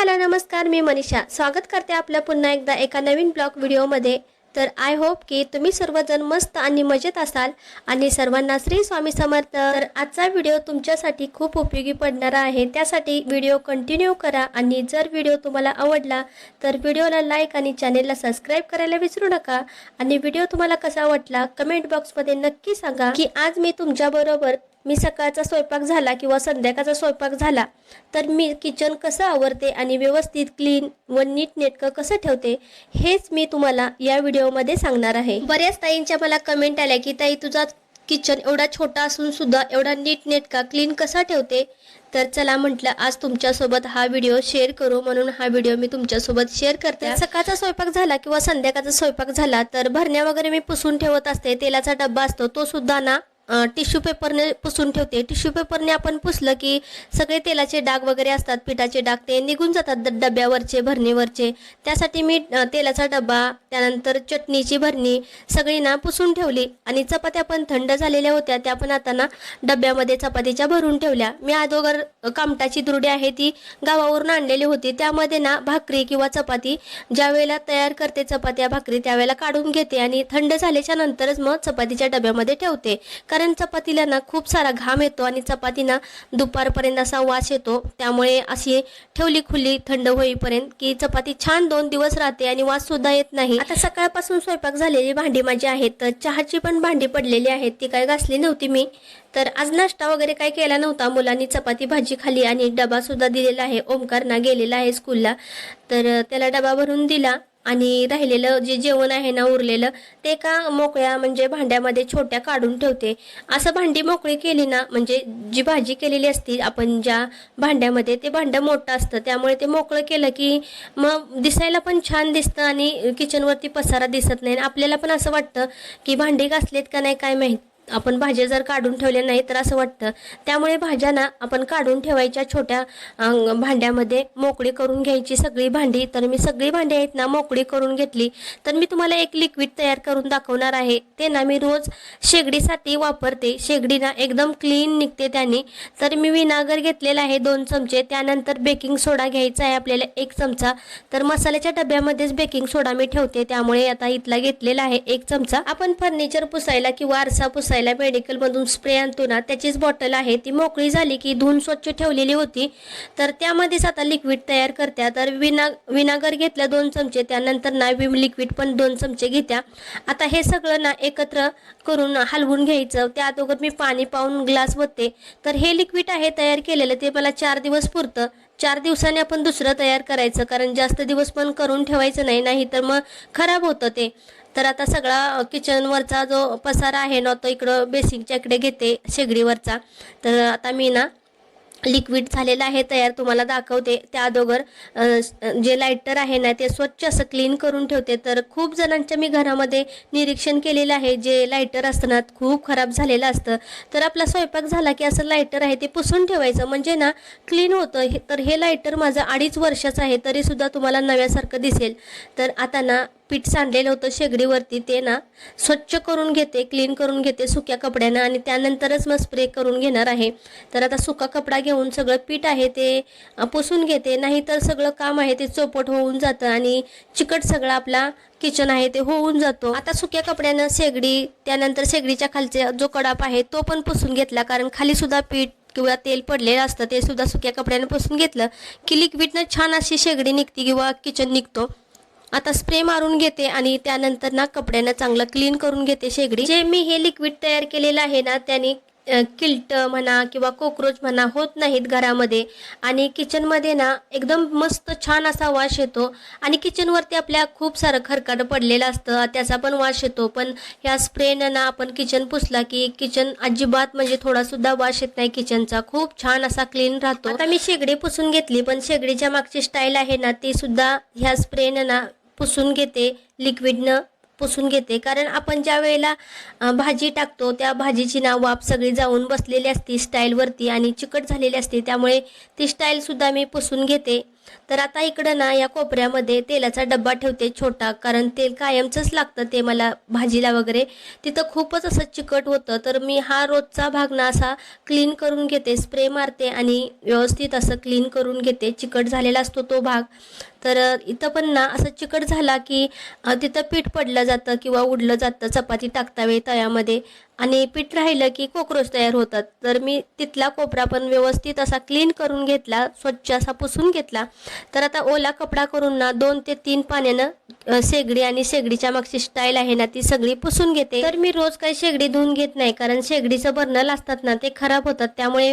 Hello नमस्कार मी मनीषा. स्वागत करते आपल्या पुन्हा एकदा एका नवीन ब्लॉग व्हिडिओमध्ये. तर आय होप की तुम्ही सर्वजण मस्त आणि मजेत असाल आणि सर्वांना श्री स्वामी समर्थ. तर आजचा व्हिडिओ तुमच्यासाठी खूप उपयोगी पडणारा आहे. त्यासाठी व्हिडिओ कंटिन्यू करा आणि जर व्हिडिओ तुम्हाला आवडला तर व्हिडिओला लाईक आणि चॅनेलला सबस्क्राईब करायला विसरू नका. आणि व्हिडिओ तुम्हाला कसा वाटला कमेंट बॉक्समध्ये नक्की सांगा की आज मी तुमच्याबरोबर मी सकाळचा स्वयंपाक झाला किंवा संध्याकाळचा स्वयंपाक झाला तर मी किचन कसं आवरते आणि व्यवस्थित क्लीन व नीट नेटकं कसं ठेवते हेच मी तुम्हाला या व्हिडिओमध्ये सांगणार आहे. बऱ्याच ताईंच्या मला कमेंट आल्या की ताई तुझा किचन एवढा छोटा असून सुद्धा एवढा नीट नेटका क्लीन कसा ठेवते? तर चला म्हटलं आज तुमच्यासोबत हा व्हिडिओ शेअर करू. म्हणून हा व्हिडिओ मी तुमच्यासोबत शेअर करते. सकाळचा स्वयंपाक झाला किंवा संध्याकाळचा स्वयंपाक झाला तर भरण्या वगैरे मी पुसून ठेवत असते तेलाचा डब्बा असतो तो सुद्धा ना टिश्यू पेपरने पुसून ठेवते. टिश्यू पेपरने आपण पुसलं की सगळे तेलाचे डाग वगैरे असतात पिठाचे डाग ते निघून जातात डब्यावरचे भरणीवरचे. त्यासाठी मी तेलाचा डबा त्यानंतर चटणीची भरणी सगळी ना पुसून ठेवली आणि चपात्या पण थंड झालेल्या होत्या त्या पण आता ना डब्यामध्ये चपातीच्या भरून ठेवल्या. मी अगोदर कामटाची दुरडी आहे ती गावावरून आणलेली होती. त्यामध्ये ना भाकरी किंवा चपाती ज्या वेळेला तयार करते चपात्या भाकरी त्यावेळेला काढून घेते आणि थंड झाल्याच्या नंतरच मग चपातीच्या डब्यामध्ये ठेवते. कारण चपातीला ना खूप सारा घाम येतो आणि चपातीना दुपारपर्यंत असा वास येतो. त्यामुळे अशी ठेवली खुली थंड होईपर्यंत की चपाती छान दोन दिवस राहते आणि वास सुद्धा येत नाही. आता सकाळपासून स्वयंपाक झालेली भांडी माझी आहेत तर चहाची पण भांडी पडलेली आहेत. ती काय घासली नव्हती मी. तर आज नाश्ता वगैरे काय केला नव्हता. मुलांनी चपाती भाजी खाली आणि डबा सुद्धा दिलेला आहे. ओमकारना गेलेला आहे स्कूलला तर त्याला डबा भरून दिला. आणि राहिलेलं जे जेवण आहे ना उरलेलं ते का मोकळ्या म्हणजे भांड्यामध्ये छोट्या काढून ठेवते. असं भांडी मोकळी केली ना म्हणजे जी भाजी केलेली असती आपण ज्या भांड्यामध्ये ते भांडं मोठं असतं त्यामुळे ते मोकळं केलं की मग दिसायला पण छान दिसतं आणि किचनवरती पसारा दिसत नाही. आणि आपल्याला पण असं वाटतं की भांडी घासलेत का नाही काय माहीत. आपण भाज्या जर काढून ठेवल्या नाही तर असं वाटतं. त्यामुळे भाज्यांना आपण काढून ठेवायच्या छोट्या भांड्यामध्ये मोकळी करून घ्यायची सगळी भांडी. तर मी सगळी भांडी आहेत ना मोकळी करून घेतली. तर मी तुम्हाला एक लिक्विड तयार करून दाखवणार आहे. ते ना मी रोज शेगडीसाठी वापरते. शेगडी ना एकदम क्लीन निघते त्याने. तर मी विनागर घेतलेला आहे दोन चमचे. त्यानंतर बेकिंग सोडा घ्यायचा आहे आपल्याला एक चमचा. तर मसाल्याच्या डब्यामध्येच बेकिंग सोडा मी ठेवते. त्यामुळे आता इथला घेतलेला आहे एक चमचा. आपण फर्निचर पुसायला किंवा आरसा पुसायला मेडिकलमधून स्प्रे आणतो ना त्याचीच बॉटल आहे. ती मोकळी झाली की धुवून स्वच्छ ठेवलेली होती. तर त्यामध्येच आता लिक्विड तयार करत्या. तर विना विनागर घेतल्या दोन चमचे त्यानंतर ना विम लिक्विड पण दोन चमचे घेत्या. आता हे सगळं ना एकत्र करून हलवून घ्यायचं. त्या अगोदर मी पाणी पाहून ग्लास होते तर हे लिक्विड आहे तयार केलेलं ते मला चार दिवस पुरतं. चार दिवसांनी आपण दुसरं तयार करायचं कारण जास्त दिवस पण करून ठेवायचं नाही नाही तर मग खराब होतं ते. तर आता सगळा किचनवरचा जो पसारा आहे ना तो इकडं बेसिंगच्या इकडे घेते शेगडीवरचा. तर आता मी ना लिक्विड झालेलं आहे तयार तुम्हाला दाखवते. त्या अगोदर जे लायटर आहे ना ते स्वच्छ असं क्लीन करून ठेवते. तर खूप जणांच्या मी घरामध्ये निरीक्षण केलेलं आहे. जे लायटर असतं ना खूप खराब झालेलं असतं. तर आपला स्वयंपाक झाला की असं लायटर आहे ते पुसून ठेवायचं. म्हणजे ना क्लीन होतं. हे तर हे लायटर माझं अडीच वर्षाचं आहे तरीसुद्धा तुम्हाला नव्यासारखं दिसेल. तर आता ना पीठ सांडलेलं होतं शेगडीवरती ते ना स्वच्छ करून घेते क्लीन करून घेते सुक्या कपड्यानं आणि त्यानंतरच मग स्प्रे करून घेणार आहे. तर आता सुका कपडा घेऊन सगळं पीठ आहे ते पुसून घेते. नाहीतर सगळं काम आहे ते चोपट होऊन जातं आणि चिकट सगळं आपला किचन आहे ते होऊन जातो. आता सुक्या कपड्यानं शेगडी त्यानंतर शेगडीच्या खालचे जो कडाप आहे तो पण पुसून घेतला. कारण खाली सुद्धा पीठ किंवा तेल पडलेलं असतं ते सुद्धा सुक्या कपड्यानं पुसून घेतलं. की लिक्विडनं छान अशी शेगडी निघते किंवा किचन निघतो. आता स्प्रे मारून घेते आणि त्यानंतर ना कपड्यांना चांगलं क्लीन करून घेते शेगडी. जे मी हे लिक्विड तयार केलेलं आहे ना त्याने किल्ट म्हणा किंवा कॉक्रोच म्हणा होत नाहीत घरामध्ये. आणि किचनमध्ये ना एकदम मस्त छान असा वास येतो. आणि किचनवरती आपल्या खूप सारं खरकाट पडलेलं असतं त्याचा पण वास येतो. पण ह्या स्प्रेनं ना आपण किचन पुसला की किचन अजिबात म्हणजे थोडासुद्धा वास येत नाही किचनचा खूप छान असा क्लीन राहतो. आता मी शेगडी पुसून घेतली पण शेगडीच्या मागची स्टाईल आहे ना ती सुद्धा ह्या स्प्रेनं ना पुसून घेते लिक्विडनं पुसून घेते. कारण आपण ज्या वेळेला भाजी टाकतो त्या भाजीची ना वाफ सगळी जाऊन बसलेली असती स्टाईलवरती आणि चिकट झालेली असते. त्यामुळे ती स्टाईलसुद्धा मी पुसून घेते. तर आता इकडं ना या कोपऱ्यामध्ये तेलाचा डब्बा ठेवते छोटा कारण तेल कायमचंच लागतं ते मला भाजीला वगैरे. तिथं खूपच असं चिकट होतं तर मी हा रोजचा भाग ना असा क्लीन करून घेते स्प्रे मारते आणि व्यवस्थित असं क्लीन करून घेते. चिकट झालेला असतो तो भाग. तर इथं पण ना असं चिकट झाला की तिथं पीठ पडलं जातं किंवा उडलं जातं चपाती टाकता वेळी तळ्यामध्ये. आणि पीठ राहिलं की कोक्रोच तयार होतात. तर मी तिथला कोपरा पण व्यवस्थित असा क्लीन करून घेतला स्वच्छ असा पुसून घेतला. तर आता ओला कपडा करून ना दोन ते तीन पाण्यानं शेगडी आणि शेगडीच्या मागची स्टाईल आहे ना ती सगळी पुसून घेते. तर मी रोज काही शेगडी धुवून घेत नाही कारण शेगडीचं बर्नल असतात ना ते खराब होतात. त्यामुळे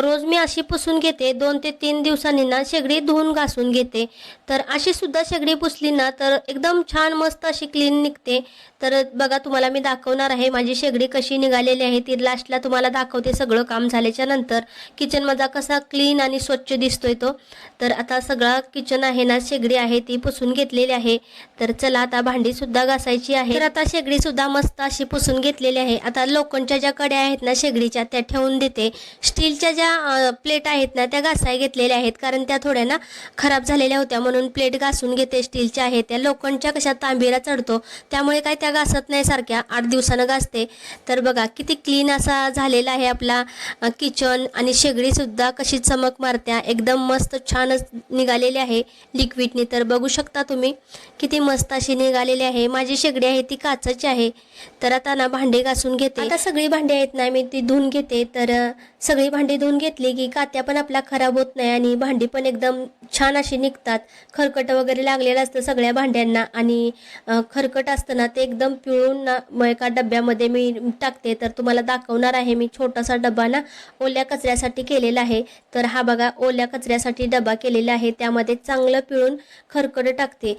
रोज मी अशी पुसून घेते. दोन ते तीन दिवसांनी ना शेगडी धुवून घासून घेते. तर अशी सुद्धा शेगडी पुसली ना तर एकदम छान मस्त अशी क्लीन निघते. तर बघा तुम्हाला मी दाखवणार आहे माझी शेगडी कशी निघालेली आहे. ती लास्टला तुम्हाला दाखवते सगळं काम झाल्याच्यानंतर. किचन माझा कसा क्लीन आणि स्वच्छ दिसतोय तो. तर आता सगळा किचन आहे ना शेगडी आहे ती पुसून घेतलेली आहे. तर चला आता भांडी सुद्धा घासायची आहे. तर आता शेगडी सुद्धा मस्त अशी पुसून घेतलेली आहे. आता लोखंडच्या ज्या कड्या आहेत ना शेगडीच्या त्या ठेवून देते. स्टीलच्या ज्या प्लेट आहेत ना त्या घासाय घेतलेल्या आहेत. कारण त्या थोड्या ना खराब झालेल्या होत्या. म्हणून प्लेट घासून घेते स्टीलच्या आहेत त्या लोखंडच्या कशा तांबीरा चढतो. त्यामुळे काय त्या घासत नाही सारख्या. आठ दिवसानं घासते. तर बघा किती क्लीन असा झालेला आहे आपला किचन आणि शेगडीसुद्धा कशी चमक मारत्या. एकदम मस्त छानच निघालेली आहे. लिक्विडनी तर बघू शकता तुम्ही. किती मस्त अशी निघालेली आहे. माझी शेगडी आहे ती काचाची आहे. तर आता ना भांडे घासून घेते. आता सगळी भांडी आहेत ना मी ती धुवून घेते. तर सगळी भांडी धुवून घेतली की कात्या पण आपला खराब होत नाही आणि भांडी पण एकदम छान अशी निघतात. खरकट वगैरे लागलेलं असतं सगळ्या भांड्यांना आणि खरकट असतं ना ते एकदम पिळून ना मग एका डब्यामध्ये मी टाकते. तर तुम्हाला दाखवणार आहे मी छोटासा डबा ना ओल्या कचऱ्यासाठी केलेला आहे. तर हा बघा ओल्या कचऱ्यासाठी डबा केलेला आहे. त्यामध्ये चांगलं पिळून खरकट टाकते.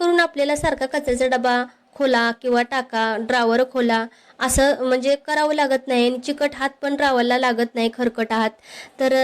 करून आपल्याला सारखा कचऱ्याचा डबा खोला किंवा टाका ड्रावर खोला असं म्हणजे करावं लागत नाही आणि चिकट हात पण रावायला लागत नाही खरकट हात. तर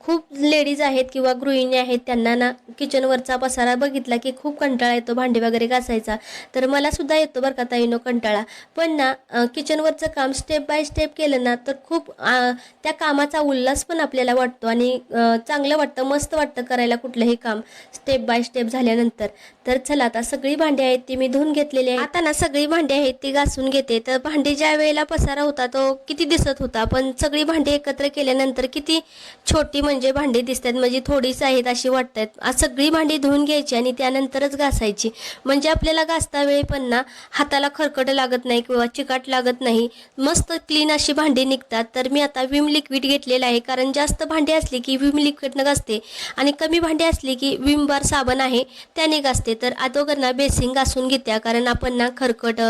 खूप लेडीज आहेत किंवा गृहिणी आहेत त्यांना ना किचनवरचा पसारा बघितला की खूप कंटाळा येतो भांडी वगैरे घासायचा. तर मला सुद्धा येतो बरं का ताईनो कंटाळा. पण ना किचनवरचं काम स्टेप बाय स्टेप केलं ना तर खूप त्या कामाचा उल्हास पण आपल्याला वाटतो आणि चांगलं वाटतं मस्त वाटतं करायला कुठलंही काम स्टेप बाय स्टेप झाल्यानंतर. तर चला आता सगळी भांडी आहेत ती मी धुवून घेतलेली आहे आता ना सगळी भांडी आहेत ती घासून घेते. तर भांडी ज्या वेळेला पसारा होता तो किती दिसत होता. पण सगळी भांडी एकत्र केल्यानंतर किती छोटी म्हणजे भांडी दिसतात. म्हणजे थोडीच आहेत अशी वाटतात. आज सगळी भांडी धुवून घ्यायची आणि त्यानंतरच घासायची. म्हणजे आपल्याला घासता वेळी पण ना हाताला खरकट लागत नाही किंवा चिकाट लागत नाही. मस्त क्लीन अशी भांडी निघतात. तर मी आता विम लिक्विड घेतलेलं आहे. कारण जास्त भांडी असली की विम लिक्विडनं घासते. आणि कमी भांडी असली की विम बार साबण आहे त्याने घासते. तर अगोदर ना बेसिंग घासून घेत्या. कारण आपण ना खरकट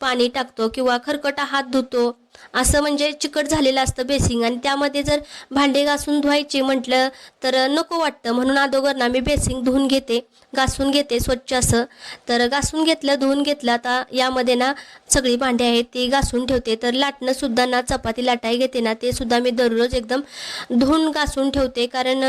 पाणी टाकतो किंवा खरकट हात धुतो. असं म्हणजे चिकट झालेलं असतं बेसिंग. आणि त्यामध्ये जर भांडे घासून धुवायचे म्हटलं तर नको वाटतं. म्हणून अगोदर ना मी बेसिंग धुवून घेते. घासून घेते स्वच्छ असं. तर घासून घेतलं धुवून घेतलं. आता यामध्ये ना सगळी भांडी आहेत ती घासून ठेवते. तर लाटणंसुद्धा ना चपाती लाटाय घेते ना ते सुद्धा मी दररोज एकदम धुवून घासून ठेवते. कारण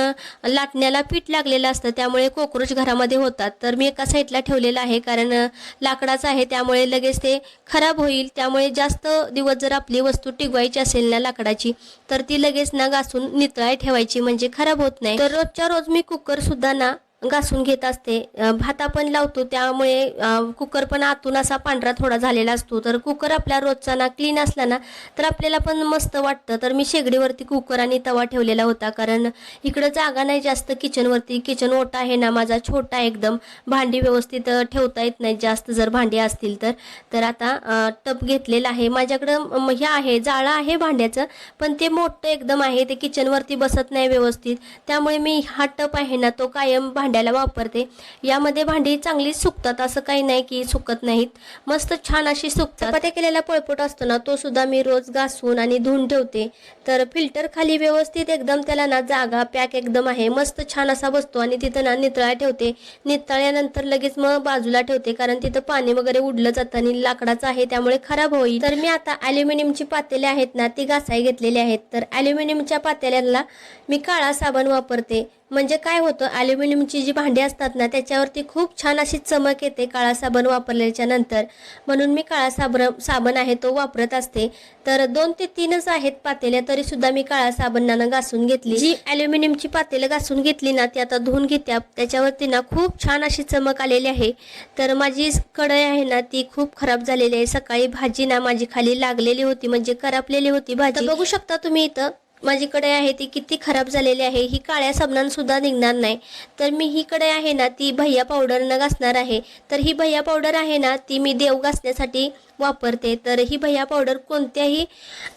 लाटण्याला पीठ लागलेलं असतं त्यामुळे कोक्रोच घरामध्ये होतात. तर मी एका साईडला ठेवलेलं आहे. कारण लाकडाचं आहे त्यामुळे लगेच ते खराब होईल. त्यामुळे जास्त दिवस जर आपली वस्तू टिकवायची असेल ना लाकडाची तर ती लगेच ना घासून नितळाय ठेवायची म्हणजे खराब होत नाही. तर रोजच्या रोज मी कुकर सुद्धा ना घासून घेत असते. भाता भात आपण लावतो त्यामुळे कुकर पण आतून असा पांढरा थोडा झालेला असतो. तर कुकर आपला रोजचा ना क्लीन असला ना तर आपल्याला पण मस्त वाटतं. तर मी शेगडीवरती कुकर आणि तवा ठेवलेला होता. कारण इकडं जागा नाही जास्त किचनवरती किचन ओटा आहे ना माझा छोटा एकदम. भांडी व्यवस्थित ठेवता येत नाही जास्त जर भांडी असतील तर. तर आता टप घेतलेला आहे. माझ्याकडं हे आहे जाळं आहे भांड्याचं पण ते मोठं एकदम आहे. ते किचनवरती बसत नाही व्यवस्थित. त्यामुळे मी हा टप आहे ना तो कायम भांड्याला वापरते. यामध्ये भांडी चांगली सुकतात असं काही नाही की सुकत नाहीत. मस्त छान अशी सुकतात. चपात्या केलेला पळपोट असतो ना तो सुद्धा मी रोज घासून आणि धुवून ठेवते. तर फिल्टर खाली व्यवस्थित एकदम त्याला ना जागा पॅक एकदम आहे. मस्त छान असा बसतो आणि तिथं ना नितळा ठेवते. नितळल्यानंतर लगेच मग बाजूला ठेवते कारण तिथं पाणी वगैरे उडलं जातं आणि लाकडाचं आहे त्यामुळे खराब होईल. तर मी आता ॲल्युमिनियमची पातेले आहेत ना ती घासाय घेतलेली आहेत. तर ॲल्युमिनियमच्या पातेल्याला मी काळा साबण वापरते. म्हणजे काय होतं ॲल्युमिनियमची जी भांडी असतात ना त्याच्यावरती खूप छान अशी चमक येते काळा साबण वापरल्याच्या नंतर. म्हणून मी काळा साबण साबण आहे तो वापरत असते. तर दोन ते तीनच आहेत पातेल्या तरी सुद्धा मी काळा साबणानं घासून घेतली. जी ॲल्युमिनियमची पातेलं घासून घेतली ना ती आता धुवून घेत्या त्याच्यावरती ना खूप छान अशी चमक आलेली आहे. तर माझी कढई आहे ना ती खूप खराब झालेली आहे. सकाळी भाजी ना माझी खाली लागलेली होती म्हणजे करपलेली होती भाजी. बघू शकता तुम्ही इथं. माझी कढई आहे ती किती खराब झालेली आहे ही काळ्या साबणांसुद्धा निघणार नाही. तर मी ही कढई आहे ना ती भैया पावडरनं घासणार आहे. तर ही भैया पावडर आहे ना ती मी देव घासण्यासाठी वापरते. तर ही भैया पावडर कोणत्याही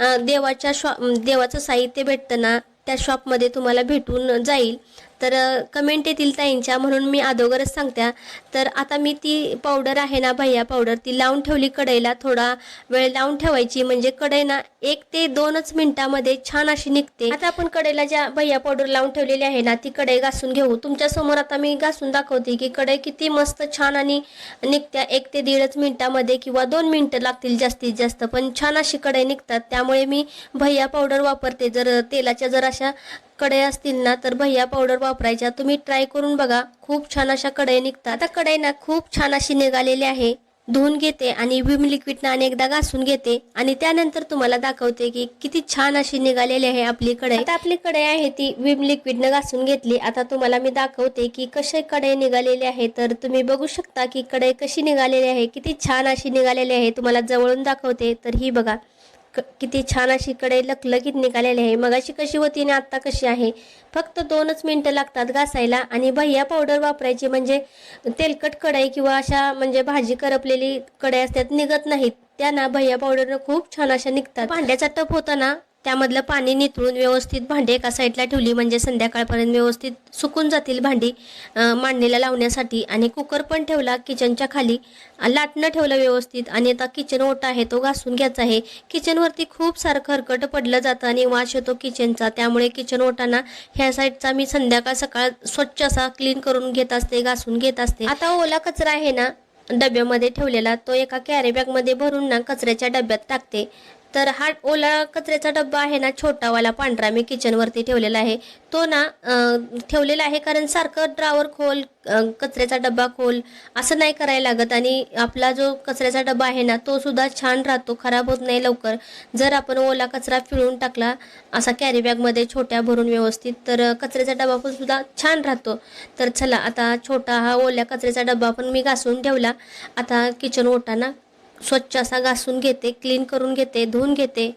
देवाच्या शॉ देवाचं साहित्य भेटतं ना त्या शॉपमध्ये तुम्हाला भेटून जाईल. तर कमेंट येतील ताईंच्या म्हणून मी अगोदरच सांगत्या. तर आता मी ती पावडर आहे ना भैया पावडर ती लावून ठेवली कढईला थोडा वेळ लावून ठेवायची. म्हणजे कढई ना एक ते दोनच मिनिटामध्ये छान अशी निघते. आता आपण कढईला ज्या भैया पावडर लावून ठेवलेली आहे ना ती कढई घासून घेऊ. तुमच्यासमोर आता मी घासून दाखवते की कढई किती मस्त छान आणि निघत्या. एक ते दीडच मिनिटामध्ये किंवा दोन मिनिटं लागतील जास्तीत जास्त पण छान अशी कढई निघतात. त्यामुळे मी भैया पावडर वापरते. जर तेलाच्या जर अशा कढई असतील ना तर भैया पावडर वापरायच्या. तुम्ही ट्राय करून बघा. खूप छान अशा कढई निघतात. आता कढई ना खूप छान अशी निघालेली आहे. धुवून घेते आणि विम लिक्विडनं अनेकदा घासून घेते. आणि त्यानंतर तुम्हाला दाखवते की किती छान अशी निघालेली आहे आपली कढई. आता आपली कढई आहे ती विम लिक्विडनं घासून घेतली. आता तुम्हाला मी दाखवते की कसे कढई निघालेली आहे. तर तुम्ही बघू शकता की कढई कशी निघालेली आहे. किती छान अशी निघालेली आहे. तुम्हाला जवळून दाखवते. तर ही बघा. किती छान अशी कढई लखलखीत निघालेली आहे. मगाशी कशी होती आणि आत्ता कशी आहे? फक्त दोनच मिनटं लागतात घासायला आणि भैया पावडर वापरायची म्हणजे तेलकट कढई किंवा अशा म्हणजे भाजी करपलेली कढई असतात निघत नाहीत. त्या ना भैया पावडरनं खूप छान अशा निघतात. भांड्याचा टप होता ना त्यामधलं पाणी निथळून व्यवस्थित भांडी एका साईडला ठेवली म्हणजे संध्याकाळपर्यंत व्यवस्थित सुकून जातील भांडी मांडणीला लावण्यासाठी. आणि कुकर पण ठेवला किचनच्या खाली. लाटणं ठेवलं व्यवस्थित. आणि आता किचन ओटा आहे तो घासून घ्यायचा आहे. किचनवरती खूप सारं खरकट पडलं जातं आणि वाश येतो किचनचा. त्यामुळे किचन ओटाना ह्या साईडचा मी संध्याकाळ सकाळ स्वच्छ असा क्लीन करून घेत असते घासून घेत असते. आता ओला कचरा आहे ना डब्यामध्ये ठेवलेला तो एका कॅरी बॅगमध्ये भरून ना कचऱ्याच्या डब्यात टाकते. तर हा ओला कचऱ्याचा डब्बा आहे ना छोटावाला पांढरा मी किचनवरती ठेवलेला आहे. तो ना ठेवलेला आहे कारण सारखं ड्रावर खोल कचऱ्याचा डब्बा खोल असं नाही करायला लागत आणि आपला जो कचऱ्याचा डब्बा आहे ना तो सुद्धा छान राहतो खराब होत नाही लवकर. जर आपण ओला कचरा पिळून टाकला असा कॅरी बॅगमध्ये छोट्या भरून व्यवस्थित तर कचऱ्याचा डबा पण सुद्धा छान राहतो. तर चला आता छोटा हा ओल्या कचऱ्याचा डब्बा पण मी घासून ठेवला. आता किचन ओटाना स्वच्छ असा घासून घेते क्लीन करून घेते धुवून घेते.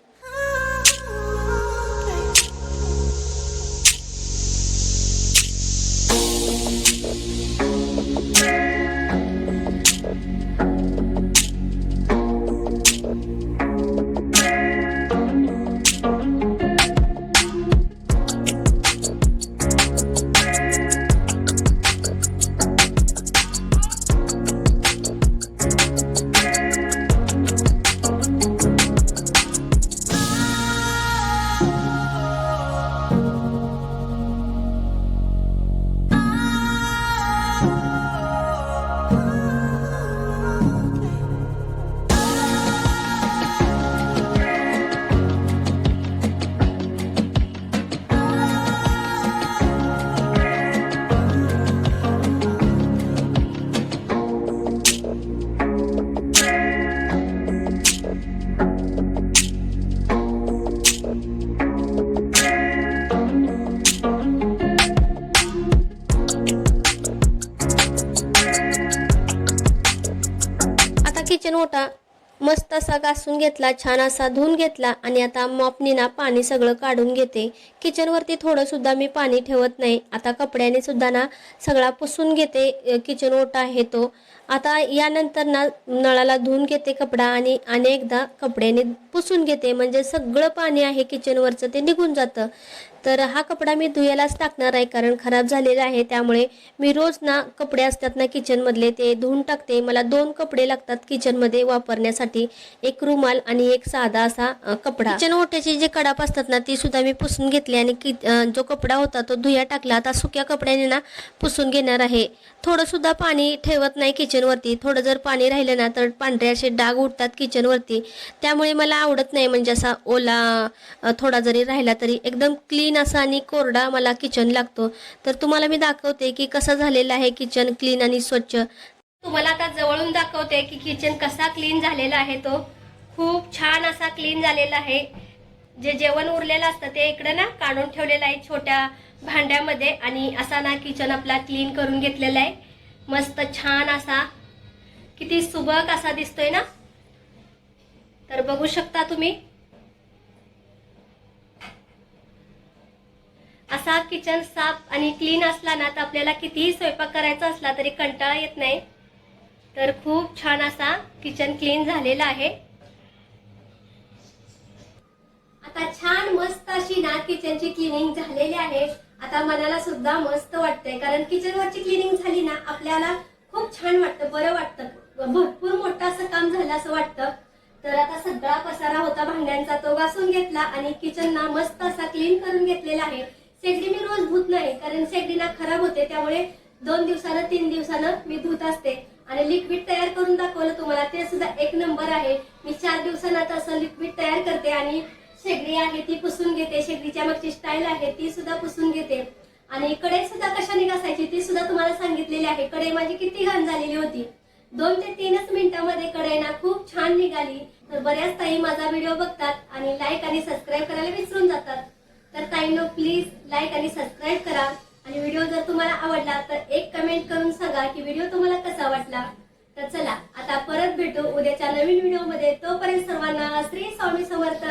किचन ओटा मस्त असा घासून घेतला छान असा धुवून घेतला आणि आता मॉपनी ना पाणी सगळं काढून घेते. किचनवरती थोडं सुद्धा मी पाणी ठेवत नाही. आता कपड्याने सुद्धा ना सगळा पुसून घेते. किचन ओटा आहे तो. आता यानंतर ना नळाला धुवून घेते कपडा आणि अनेकदा कपड्याने पुसून घेते. म्हणजे सगळं पाणी आहे किचनवरचं ते निघून जातं. तर हा कपडा मी धुयालाच टाकणार आहे कारण खराब झालेला आहे. त्यामुळे मी रोज ना कपडे असतात ना किचनमधले ते धुवून टाकते. मला दोन कपडे लागतात किचनमध्ये वापरण्यासाठी. एक रुमाल आणि एक साधा असा कपडा. किचन ओट्याची जे कडाप असतात ना ती सुद्धा मी पुसून घेतली आणि कि जो कपडा होता तो धुया टाकला. आता सुक्या कपड्याने ना पुसून घेणार आहे. थोडंसुद्धा पाणी ठेवत नाही किचन किचनवरती थोडं जर पाणी राहिलं ना तर पांढरे असे डाग उठतात किचनवरती त्यामुळे मला आवडत नाही म्हणजे असा ओला थोडा जरी राहिला तरी. एकदम क्लीन असा आणि कोरडा मला किचन लागतो. तर तुम्हाला मी दाखवते की कसं झालेलं आहे किचन क्लीन आणि स्वच्छ. तुम्हाला आता जवळून दाखवते की किचन कसा क्लीन झालेला आहे तो. खूप छान असा क्लीन झालेला आहे. जे जेवण उरलेलं असतं ते इकडं ना काढून ठेवलेलं आहे छोट्या भांड्यामध्ये आणि असा ना किचन आपला क्लीन करून घेतलेला आहे. मस्त छान असा. किती सुबक असा दिसतोय ना? तर बघू शकता तुम्ही. असा किचन साफ आणि क्लीन असला ना तर आपल्याला कितीही स्वयंपाक करायचा असला तरी कंटाळा येत नाही. तर खूप छान असा किचन क्लीन झालेला आहे. आता छान मस्त अशी ना किचनची क्लिनिंग झालेली आहे. आता मनाला सुद्धा मस्त वाटतंय कारण किचनवरची क्लिनिंग झाली ना आपल्याला खूप छान वाटतं बरं वाटतं. भरपूर मोठं असं काम झालं असं वाटतं. तर आता सगळा पसारा होता भांड्यांचा तो घासून घेतला आणि किचन ना मस्त असा क्लीन करून घेतलेला आहे. शेगडी मी रोज धुत नाही कारण शेगडी ना खराब होते त्यामुळे दोन दिवसानं तीन दिवसानं मी धुत असते. आणि लिक्विड तयार करून दाखवलं तुम्हाला ते सुद्धा एक नंबर आहे. मी चार दिवसांना असं लिक्विड तयार करते आणि शेगडी आहे ती पुसून घेते. शेगडीच्या मागची स्टाईल आहे ती सुद्धा पुसून घेते. आणि कडे सुद्धा कशाने घासायची ती सुद्धा तुम्हाला सांगितलेली आहे. कडे माझी किती घाण झालेली होती. दोन ते तीनच मिनिटांमध्ये कडे ना खूप छान निघाली. तर बऱ्याच ताई माझा व्हिडिओ बघतात आणि लाईक आणि सबस्क्राईब करायला विसरून जातात. तर ताईनो प्लीज लाईक आणि सबस्क्राईब करा. आणि व्हिडिओ जर तुम्हाला आवडला तर एक कमेंट करून सांगा की व्हिडिओ तुम्हाला कसा वाटला. तर चला आता परत भेटू उद्याच्या नवीन व्हिडिओमध्ये तोपर्यंत सर्वांना श्री स्वामी समर्थ.